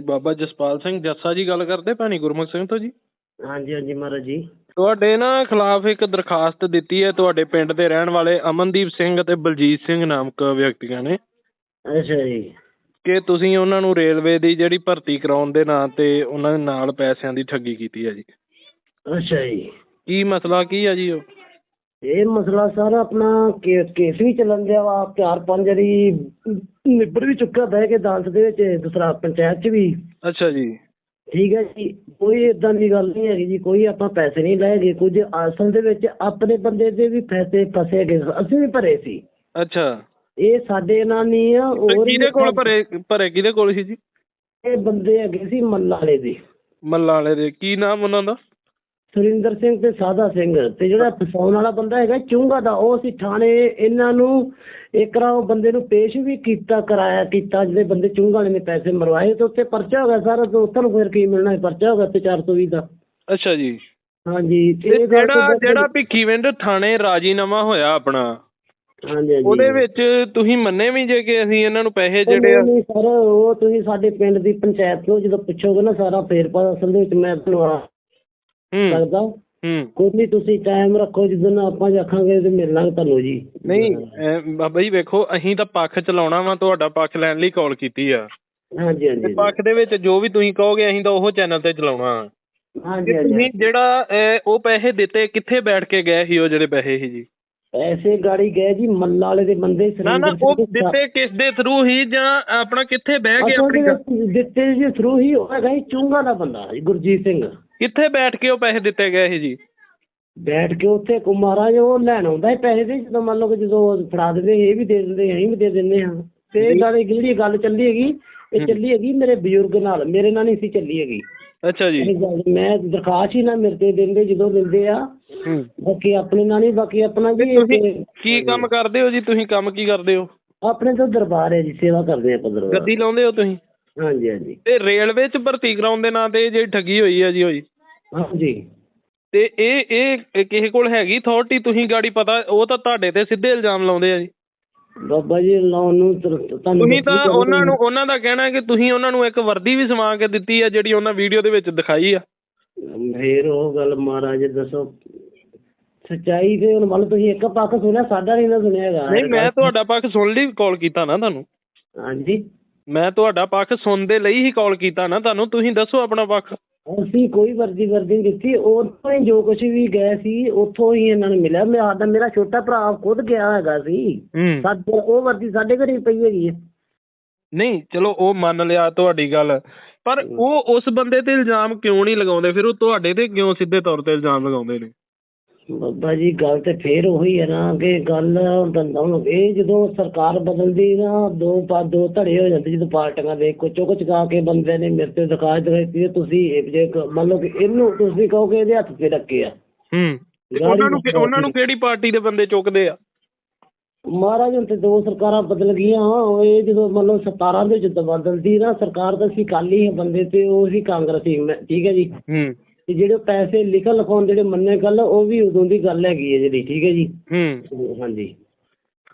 ਬਾਬਾ ਜਸਪਾਲ ਸਿੰਘ ਜੱਸਾ ਜੀ ਗੱਲ ਕਰਦੇ ਭੈਣੀ ਗੁਰਮੁਖ ਸਿੰਘ ਤੋਂ ਜੀ? ਹਾਂਜੀ ਹਾਂਜੀ ਮਹਾਰਾਜ ਜੀ। ਤੁਹਾਡੇ ਨਾ ਖਿਲਾਫ ਇੱਕ ਦਰਖਾਸਤ ਦਿੱਤੀ ਹੈ ਤੁਹਾਡੇ ਪਿੰਡ ਦੇ ਰਹਿਣ ਵਾਲੇ ਅਮਨਦੀਪ ਸਿੰਘ ਅਤੇ ਬਲਜੀਤ ਸਿੰਘ ਨਾਮਕ ਵਿਅਕਤੀਆਂ ਨੇ। ਅੱਛਾ ਜੀ। ਕਿ ਤੁਸੀਂ ਉਹਨਾਂ ਨੂੰ ਰੇਲਵੇ ਦੀ ਜਿਹੜੀ ਭਰਤੀ ਕਰਾਉਣ ਦੇ ਨਾਂ ਤੇ ਉਹਨਾਂ ਦੇ ਨਾਲ ਪੈਸਿਆਂ ਦੀ ਠੱਗੀ ਕੀਤੀ ਹੈ ਜੀ। ਅੱਛਾ ਜੀ। ਕੀ ਮਸਲਾ ਕੀ ਹੈ ਜੀ ਉਹ? ਇਹ ਮਸਲਾ ਸਰ ਆਪਣਾ ਕੇਸ ਵੀ ਚੱਲਣ ਦਿਆ ਵਾ ਚਾਰ ਪੰਜ ਵਾਰੀ ਨਿਬੜ ਵੀ ਚੁੱਕਾ ਬਹਿ ਕੇ ਅਦਾਲਤ ਦੇ ਵਿੱਚ ਦੂਸਰਾ ਪੰਚਾਇਤ 'ਚ ਵੀ। ਅੱਛਾ ਜੀ। ਠੀਕ ਹੈ ਜੀ ਕੋਈ ਇਦਾਂ ਦੀ ਗੱਲ ਨਹੀਂ ਹੈਗੀ ਜੀ ਕੋਈ ਆਪਾਂ ਪੈਸੇ ਨਹੀਂ ਲਏਗੇ ਕੁਝ ਅਸਲ ਦੇ ਵਿੱਚ ਆਪਣੇ ਬੰਦੇ ਦੇ ਵੀ ਪੈਸੇ ਫਸੇ ਗਏ ਅਸੀਂ ਵੀ ਭਰੇ ਸੀ। ਅੱਛਾ। ਇਹ ਸਾਡੇ ਨਾਲ ਨਹੀਂ ਆ ਹੋਰ ਕਿਹਦੇ ਕੋਲ ਭਰੇ ਭਰੇ ਕਿਹਦੇ ਕੋਲ ਸੀ ਜੀ? ਇਹ ਬੰਦੇ ਹੈਗੇ ਸੀ ਮੱਲਾ ਵਾਲੇ ਦੇ। ਮੱਲਾ ਵਾਲੇ ਦੇ ਕੀ ਨਾਮ ਉਹਨਾਂ ਦਾ? ਸੁਰਿੰਦਰ ਸਿੰਘ ਤੇ ਸਾਦਾ ਸਿੰਘ ਤੇ ਜਿਹੜਾ ਫਸਾਉਣ ਵਾਲਾ ਬੰਦਾ ਹੈਗਾ ਚੁੰਗਾ ਦਾ ਉਹ ਅਸੀਂ ਥਾਣੇ ਇਹਨਾਂ ਨੂੰ ਇੱਕ ਵਾਰ ਉਹ ਬੰਦੇ ਨੂੰ ਪੇਸ਼ ਵੀ ਕੀਤਾ ਕਰਾਇਆ ਕੀਤਾ ਜਿਹੜੇ ਬੰਦੇ ਚੁੰਗਾ ਵਾਲੇ ਨੇ ਪੈਸੇ ਮਰਵਾਏ ਤੇ ਉੱਤੇ ਪਰਚਾ ਹੋ ਗਿਆ ਸਾਰਾ ਤੇ ਉੱਥੇ ਨੂੰ ਫਿਰ ਕੀ ਮਿਲਣਾ ਹੈ? ਪਰਚਾ ਹੋ ਗਿਆ ਤੇ 420 ਦਾ। ਅੱਛਾ ਜੀ। ਹਾਂਜੀ ਤੇ ਜਿਹੜਾ ਜਿਹੜਾ ਭਿੱਖੀਵਿੰਡ ਥਾਣੇ ਰਾਜੀਨਾਮਾ ਹੋਇਆ ਆਪਣਾ ਉਹਦੇ ਵਿੱਚ ਤੁਸੀਂ ਮੰਨੇ ਵੀ ਜੇ ਕਿ ਅਸੀਂ ਇਹਨਾਂ ਨੂੰ ਪੈਸੇ ਜਿਹੜੇ ਆ ਨਹੀਂ ਸਰ ਉਹ ਤੁਸੀਂ ਸਾਡੇ ਪਿੰਡ ਦੀ ਪੰਚਾਇਤ ਤੋਂ ਜਦੋਂ ਪੁੱਛੋਗੇ ਨਾ ਸਾਰਾ ਫੇਰ ਪਾ ਅਸਲ ਦੇ ਵਿੱਚ ਮੈਂ ਤੁਹਾਨੂੰ ਹੂੰ। ਕੋਈ ਨਹੀਂ ਤੁਸੀਂ ਟਾਈਮ ਰੱਖੋ ਜਦੋਂ ਆਪਾਂ ਆਖਾਂਗੇ ਤੇ ਮਿਲ ਲਾਂਗੇ ਤੁਹਾਨੂੰ ਜੀ। ਨਹੀਂ ਅਹ ਬਾਬਾ ਜੀ ਵੇਖੋ ਅਸੀਂ ਤਾਂ ਪੱਖ ਚਲਾਉਣਾ ਵਾ ਤੁਹਾਡਾ ਪੱਖ ਲੈਣ ਲਈ ਕਾਲ ਕੀਤੀ ਆ। ਹਾਂਜੀ ਹਾਂਜੀ ਪੱਖ ਦੇ ਵਿੱਚ ਜੋ ਵੀ ਤੁਸੀਂ ਕਹੋਗੇ ਅਸੀਂ ਤਾਂ ਉਹ ਚੈਨਲ ਤੇ ਚਲਾਉਣਾ। ਹਾਂਜੀ ਤੇ ਹਾਂਜੀ ਤੁਸੀਂ ਜਿਹੜਾ ਅਹ, ਉਹ ਪੈਸੇ ਦਿੱਤੇ ਕਿੱਥੇ ਬੈਠ ਕੇ ਗਏ ਸੀ ਉਹ ਜਿਹੜੇ ਪੈਸੇ ਸੀ ਜੀ? ਐਸੇ ਗਾੜੀ ਗਏ ਜੀ ਮੱਲਾ ਵਾਲੇ ਦੇ ਬੰਦੇ ਨਾ ਨਾ ਉਹ ਦਿੱਤੇ ਕਿਸ ਦੇ ਥਰੂ ਹੀ ਜਾਂ ਆਪਣਾ ਕਿੱਥੇ ਬਹਿ ਕੇ ਆਪਣੀ ਗੱਲ- ਦਿੱਤੇ ਜੀ ਥਰੂ ਹੀ ਉਹ ਹੈਗਾ ਜੀ ਚੁੰਗਾ ਦਾ ਬੰਦਾ ਜੀ ਗੁਰਜੀਤ ਸਿੰਘ। ਕਿੱਥੇ ਬੈਠ ਕੇ ਉਹ ਪੈਸੇ ਦਿੱਤੇ ਗਏ ਸੀ ਜੀ? ਬੈਠ ਕੇ ਉੱਥੇ ਕੋ ਮਹਾਰਾਜ ਉਹ ਲੈਣ ਆਉਂਦਾ ਹੈ ਪੈਸੇ ਦੇ ਜਦੋਂ ਮੰਨ ਲਓ ਕਿ ਜਦੋਂ ਫੜਾ ਦਿੰਦੇ ਇਹ ਵੀ ਦੇ ਦਿੰਦੇ ਅਸੀਂ ਵੀ ਦੇ ਦਿੰਦੇ ਹਾਂ। ਤੇ ਇਹ ਗੱਲ ਜਿਹੜੀ ਗੱਲ ਚੱਲੀ ਹੈਗੀ ਇਹ ਚੱਲੀ ਹੈਗੀ ਮੇਰੇ ਬਜ਼ੁਰਗ ਨਾਲ ਮੇਰੇ ਨਾਲ ਨਹੀਂ ਸੀ ਚੱਲੀ ਹੈਗੀ। ਅੱਛਾ ਜੀ। ਮੈਂ ਦਰਖਾਸਤ ਹੀ ਨਾ ਤੇ ਦਿੰਦੇ ਜਦੋਂ ਦਿੰਦੇ ਆ ਹੂੰ। ਬਾਕੀ ਆਪਣੇ ਨਾਲ ਨਹੀਂ ਬਾਕੀ ਆਪਣਾ ਤੁਸੀਂ ਇਹ- ਕੀ ਕੰਮ ਕਰਦੇ ਹੋ ਜੀ? ਤੁਸੀਂ ਕੰਮ ਕੀ ਕਰਦੇ ਹੋ? ਆਪਣੇ ਤੋਂ ਦਰਬਾਰ ਹੈ ਜੀ ਸੇਵਾ ਕਰਦੇ ਆ ਪਦਰ ਗੱਦੀ ਲਾਉਂਦੇ ਹੋ ਤੁਸੀਂ? ਹਾਂਜੀ ਹਾਂਜੀ। ਤੇ ਰੇਲਵੇ 'ਚ ਭਰਤੀ ਕਰਾਉਣ ਦੇ ਨਾਂ ਤੇ ਇਹ ਜਿਹੜੀ ਠੱਗੀ ਹੋਈ ਹੈ ਜੀ ਹੋਈ। ਹਾਂਜੀ। ਤੇ ਇਹ ਇਹ ਕਿਸੇ ਕੋਲ ਹੈਗੀ ਅਥਾਰਟੀ ਤੁਸੀਂ ਗਾੜੀ ਪਤਾ ਉਹ ਤਾਂ ਤੁਹਾਡੇ ਤੇ ਸਿੱਧੇ ਇਲਜ਼ਾਮ ਲਾਉਂਦੇ ਆ ਜੀ। ਬਾਬਾ ਜੀ ਲਾਉਣ ਨੂੰ ਤੁਰ- ਤੁਹਾਨੂੰ ਤੁਸੀਂ ਤਾਂ ਦੱਸੀ ਉਹਨਾਂ ਨੂੰ ਉਹਨਾਂ ਦਾ ਕਹਿਣਾ ਹੈ ਕਿ ਤੁਸੀਂ ਉਹਨਾਂ ਨੂੰ ਇੱਕ ਵਰਦੀ ਵੀ ਸਮਾ ਕੇ ਦਿੱਤੀ ਆ ਜਿਹੜੀ ਉਹਨਾਂ ਵੀਡੀਓ ਦੇ ਵਿੱਚ ਦਿਖਾਈ ਆ। ਫੇਰ ਉਹ ਗੱਲ ਮਹਾਰਾਜ ਦੱਸੋ। ਸੱਚਾਈ ਤੇ ਹੁਣ ਮੰਨ ਲਓ ਤੁਸੀਂ ਇੱਕ ਪੱਖ ਸੁਣਿਆ ਸਾਡਾ ਨਹੀਂ ਨਾ ਸੁਣਿਆ ਹੈਗਾ। ਨਹੀਂ ਮੈਂ ਤੁਹਾਡਾ ਪੱਖ ਸੁਣ ਲਈ ਕਾਲ ਕੀਤਾ ਨਾ ਤੁਹਾਨੂੰ। ਹਾਂਜੀ। ਮੈਂ ਤੁਹਾਡਾ ਪੱਖ ਸੁਣਨ ਦੇ ਲਈ ਹੀ ਕਾਲ ਕੀਤਾ ਨਾ ਤੁਹਾਨੂੰ। ਤੁਸੀਂ ਦੱਸੋ ਆਪਣਾ ਪੱਖ। ਅਸੀਂ ਕੋਈ ਵਰਦੀ ਵਰਦੀ ਨਹੀਂ ਦਿੱਤੀ ਉੱਥੋਂ ਹੀ ਜੋ ਕੁਝ ਵੀ ਗਏ ਸੀ ਉੱਥੋਂ ਹੀ ਇਹਨਾਂ ਨੂੰ ਮਿਲਿਆ। ਮੈਂ ਸਾਡਾ ਮੇਰਾ ਛੋਟਾ ਭਰਾ ਖੁਦ ਗਿਆ ਹੈਗਾ ਸੀ। ਹੂੰ। ਸਾਡੇ ਉਹ ਵਰਦੀ ਸਾਡੇ ਘਰੇ ਪਈ ਹੈਗੀ ਹੈ। ਨਹੀਂ ਚਲੋ ਉਹ ਮੰਨ ਲਿਆ ਤੁਹਾਡੀ ਗੱਲ। ਪਰ ਉਹ ਉਸ ਬੰਦੇ ਤੇ ਇਲਜ਼ਾਮ ਕਿਉਂ ਨਹੀਂ ਲਗਾਉਂਦੇ? ਫਿਰ ਉਹ ਤੁਹਾਡੇ ਤੇ ਕਿਉਂ ਸਿੱਧੇ ਤੌਰ ਤੇ ਇਲਜ਼ਾਮ ਲਗਾਉਂਦੇ ਨੇ? ਬਾਬਾ ਜੀ ਗੱਲ ਤੇ ਫੇਰ ਉਹੀ ਹੈ ਨਾ ਕਿ ਗੱਲ ਦੰਦਾਂ ਨੂੰ ਇਹ ਜਦੋਂ ਸਰਕਾਰ ਬਦਲਦੀ ਨਾ ਦੋ ਪਾ ਦੋ ਧੜੇ ਹੋ ਜਾਂਦੇ ਜਦੋਂ ਪਾਰਟੀਆਂ ਦੇ ਕੋ ਚੁੱਕ ਚੁਕਾ ਕੇ ਬੰਦੇ ਨੇ ਮੇਰੇ ਤੇ ਦਿਖਾਈ ਦਿੱਤੀ ਤੁਸੀਂ ਇਹ ਜੇ ਕ- ਮੰਨ ਲਓ ਕਿ ਇਹਨੂੰ ਤੁਸੀਂ ਕਹੋਗੇ ਇਹਦੇ ਹੱਥ ਤੇ ਰੱਖੇ ਆ? ਹੂੰ ਤੇ ਉਹਨਾਂ ਨੂੰ ਕਿ- ਉਹਨਾਂ ਨੂੰ ਕਿਹੜੀ ਪਾਰਟੀ ਦੇ ਬੰਦੇ ਚੁੱਕਦੇ ਆ? ਮਹਾਰਾਜ ਹੁਣ ਤੇ ਦੋ ਸਰਕਾਰਾਂ ਬਦਲ ਗਈਆਂ ਉਹ ਇਹ ਜਦੋਂ ਮੰਨ ਲਓ 17 ਦੇ ਜਦੋਂ ਬਦਲਦੀ ਨਾ ਸਰਕਾਰ ਤਾਂ ਸੀ ਕਾਲੀ ਬੰਦੇ ਤੇ ਉਹ ਸੀ ਕਾਂਗਰਸੀ ਮੈਂ- ਠੀਕ ਹੈ ਜੀ? ਹੂੰ। ਤੇ ਜਿਹੜੇ ਪੈਸੇ ਲਿਖਣ ਲਿਖਾਉਣ ਜਿਹੜੇ ਮੰਨੇ ਗੱਲ ਉਹ ਵੀ ਉਦੋਂ ਦੀ ਗੱਲ ਹੈਗੀ ਹੈ ਜਿਹੜੀ ਠੀਕ ਹੈ ਜੀ? ਹੂੰ। ਹਾਂਜੀ।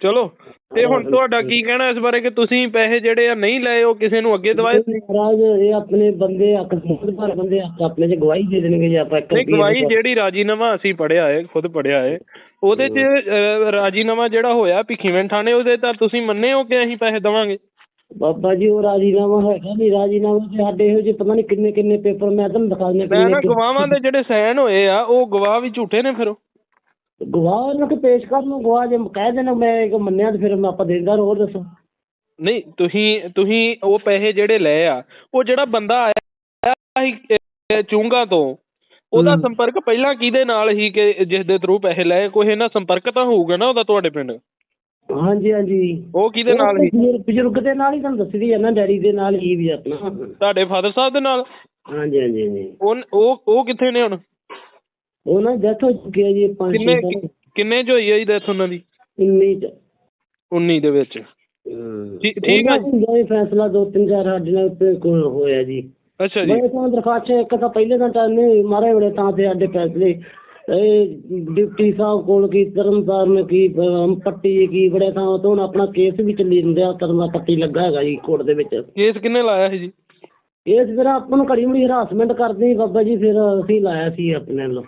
ਚਲੋ ਤੇ ਹੁਣ ਤੁਹਾਡਾ ਕੀ ਕਹਿਣਾ ਇਸ ਬਾਰੇ ਕਿ ਤੁਸੀਂ ਪੈਸੇ ਜਿਹੜੇ ਆ ਨਹੀਂ ਲਏ ਉਹ ਕਿਸੇ ਨੂੰ ਅੱਗੇ ਦਵਾਏ? ਮਹਾਰਾਜ ਇਹ ਆਪਣੇ ਬੰਦੇ ਹੱਕ ਸਮਝਦਾਰ ਬੰਦੇ ਹੱਕ ਆਪਣੇ ਚ ਗਵਾਹੀ ਦੇ ਦੇਣਗੇ ਜੇ ਆਪਾਂ ਇੱਕ ਨਹੀਂ ਗਵਾਹੀ ਜਿਹੜੀ ਰਾਜੀਨਾਮਾ ਅਸੀਂ ਪੜਿਆ ਹੈ ਖੁਦ ਪੜਿਆ ਹੈ ਉਹਦੇ 'ਚ ਰਾਜੀਨਾਮਾ ਜਿਹੜਾ ਹੋਇਆ ਭਿੱਖੀਵਿੰਡ ਥਾਣੇ ਉਹਦੇ ਤਾਂ ਤੁਸੀਂ ਮੰਨੇ ਹੋ ਕਿ ਅਸੀਂ ਪੈਸੇ ਦੇਵਾਂਗੇ? ਬਾਬਾ ਜੀ ਉਹ ਰਾਜੀਨਾਮਾ ਹੈਗਾ ਨਹੀਂ ਰਾਜੀਨਾਮਾ ਤੇ ਸਾਡੇ ਇਹੋ ਜਿਹੇ ਪਤਾ ਨਹੀਂ ਕਿੰਨੇ ਕਿੰਨੇ ਪੇਪਰ ਮੈਂ ਤੁਹਾਨੂੰ ਦਿਖਾ ਦਿੰਦਾ ਮੈਂ ਨਾ ਗਵਾਹਾਂ ਦੇ ਜਿਹੜੇ ਸਾਈਨ ਹੋਏ ਆ ਉਹ ਗਵਾਹ ਵੀ ਝੂਠੇ ਨੇ ਫਿਰ ਉਹ। ਗਵਾਹ ਨੂੰ ਕਿ ਪੇਸ਼ ਕਰ ਨੂੰ ਗਵਾਹ ਜੇ ਕਹਿ ਦੇਣਾ ਮੈਂ ਇੱਕ ਮੰਨਿਆ ਤੇ ਫਿਰ ਮੈਂ ਆਪਾਂ ਦੇਂਦਾ ਹੋਰ ਦੱਸੋ ਨਹੀਂ ਤੁਸੀਂ ਤੁਸੀਂ ਉਹ ਪੈਸੇ ਜਿਹੜੇ ਲਏ ਆ ਉਹ ਜਿਹੜਾ ਬੰਦਾ ਆਇਆ ਚੂੰਗਾ ਤੋਂ ਉਹਦਾ ਹੂੰ। ਸੰਪਰਕ ਪਹਿਲਾਂ ਕਿਹਦੇ ਨਾਲ ਸੀ ਕਿ ਜਿਸ ਦੇ ਥਰੂ ਪੈਸੇ ਲਏ ਕੋਈ ਇਹਨਾਂ ਸੰਪਰਕ ਤਾਂ ਹੋਊਗਾ ਨਾ ਉਹਦਾ ਤੁਹਾਡੇ ਪਿੰਡ ਹਾਂਜੀ ਹਾਂਜੀ। ਉਹ ਕਿਹਦੇ ਨਾਲ ਸੀ ਬਜ਼ੁਰਗ- ਬਜ਼ੁਰਗ ਦੇ ਨਾਲ ਹੀ ਤੁਹਾਨੂੰ ਦੱਸਦੀ ਹੈ ਨਾ ਡੈਡੀ ਦੇ ਨਾਲ ਹੀ ਵੀ ਆਪਣਾ। ਤੁਹਾਡੇ ਫਾਦਰ ਸਾਹਿਬ ਦੇ ਨਾਲ? ਹਾਂਜੀ ਹਾਂਜੀ ਹਾਂਜੀ। ਉਹ ਉਹ ਉਹ ਕਿੱਥੇ ਨੇ ਹੁਣ? ਉਹ ਨਾ ਡੈਥ ਹੋ ਚੁੱਕੀ ਹੈ ਜੀ ਪੰਜ ਕਿੰਨੇ ਸਾਲ ਕਿੰਨੇ ਚ ਹੋਈ ਹੈ ਜੀ ਡੈਥ ਉਹਨਾਂ ਦੀ? 19 ਚ। 19 ਦੇ ਵਿੱਚ। ਠੀਕ- ਠੀਕ ਆ ਦਾ ਹੀ ਫੈਸਲਾ ਦੋ ਤਿੰਨ ਚਾਰ ਸਾਡੇ ਨਾਲ ਉੱਤੇ ਕੋਲ ਹੋਇਆ ਜੀ। ਅੱਛਾ ਜੀ। ਮੈਂ ਤਾਂ ਦਰਖਾਸਤ ਇੱਕ ਤਾਂ ਪਹਿਲੇ ਤਾਂ ਤਾਂ ਨਹੀਂ ਮਾਰੇ ਬੜੇ ਤਾਂ ਤੇ ਸਾਡੇ ਫੈਸਲੇ ਇਹ ਡਿਪਟੀ ਸਾਹਿਬ ਕੋਲ ਕੀ ਤਰਨਤਾਰਨ ਨੇ ਕੀ ਅਮ, ਪੱਟੀ ਕੀ ਬੜੇ ਥਾਂ ਤੋਂ ਹੁਣ ਆਪਣਾ ਕੇਸ ਵੀ ਚੱਲੀ ਜਾਂਦਾ ਤਰਨਾ ਪੱਟੀ ਲੱਗਾ ਹੈਗਾ ਜੀ ਕੋਰਟ ਦੇ ਵਿੱਚ। ਕੇਸ ਕਿੰਨੇ ਲਾਇਆ ਸੀ ਜੀ? ਇਸ ਤਰ੍ਹਾਂ ਆਪਾਂ ਨੂੰ ਘੜੀ ਮੁੜੀ ਹਰਾਸਮੈਂਟ ਕਰਦੇ ਸੀ ਬਾਬਾ ਜੀ ਫਿਰ ਅਸੀਂ ਲਾਇਆ ਸੀ ਆਪਣੇ ਵੱਲੋਂ।